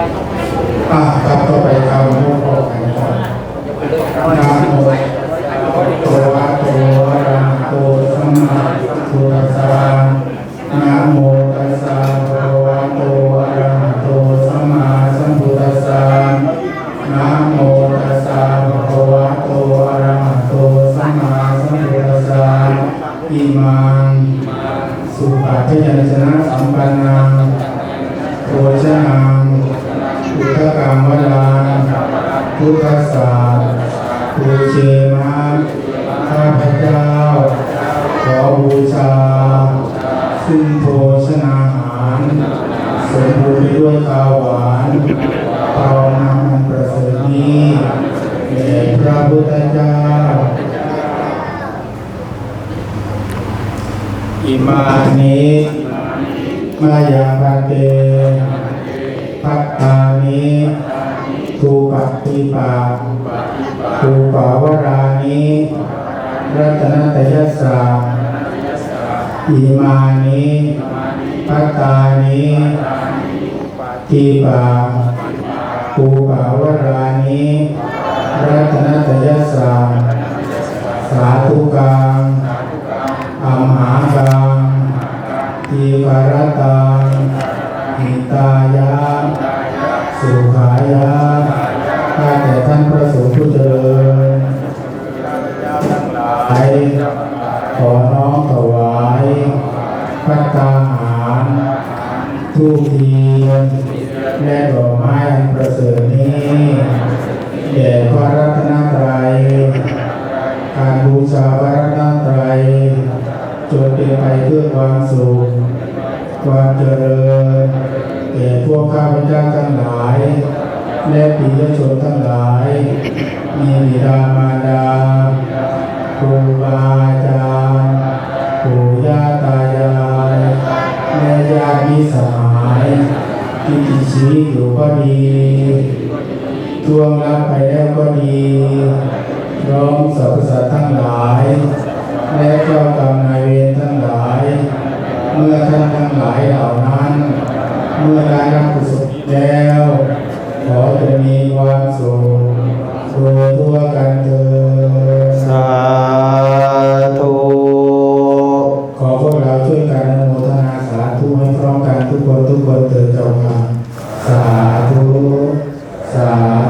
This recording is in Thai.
อ่าครับต่อไปทำผู้ปกครองครับนะโมตัวะตัวระโตสัมมาตุตัสสะนะโมตัสสะตัวะตัวระโตสัมมาสัมพุทธัสสะนะโมตัสสะตัวะตัวระโตสัมมาสัมพุทธัสสะอิมังสุปัฏฐยชนะสัมปันนาะปูเชนะข้าพเจ้า ขอบูชา ซึ่งโภชนาหารสมบูรณ์ไปด้วยข้าวหวานเตาน้ำมันประเสริฐนี้แด่พระพุทธเจ้าอิมานิมายังพันเตพัตตานิ ทูปฏิปาทูปาวรานิรัตนตยัสสาอิมานิพัตตานิทีปาทูปาวรานิรัตนตยัสสาสาธุกังอัมหากังทีปรตังหิตายะ สุขายะข้าแต่ท่านพระสงฆ์ผู้เจริญทั้งหลายขอน้อมถวายพัตตาหารทูปเทียนและดอกไม้ประเสริฐนี้แด่พระรัตนตรัยการบูชาพระรัตนตรัยจนเป็นไปเพื่อความสุข ความเจริญ ก่พวกข้าพเจ้าทั้งหลาย และปิยชนทั้งหลาย มีบิดามารดาครูบาอาจารย์ปู่ย่าตายายแม่ญาติมิตรสหายที่มีชีวิตอยู่ก็ดีท่วงรับไปแล้วก็ดีร้อมสรรพสัตว์ทั้งหลาย และเจ้ากรรมนายเวรทั้งหลาย เมื่อท่านทั้งหลายเหล่านั้น เมื่อการรับกุศลแล้ว ขอจะมีความสุขตัวตัวกันเถิดสาธุขอพวกเราช่วยกันอนุโมทนาสาธุให้พร้อมกันทุกคนทุกคนเถิดเจ้าค่ะสาธุสาธุ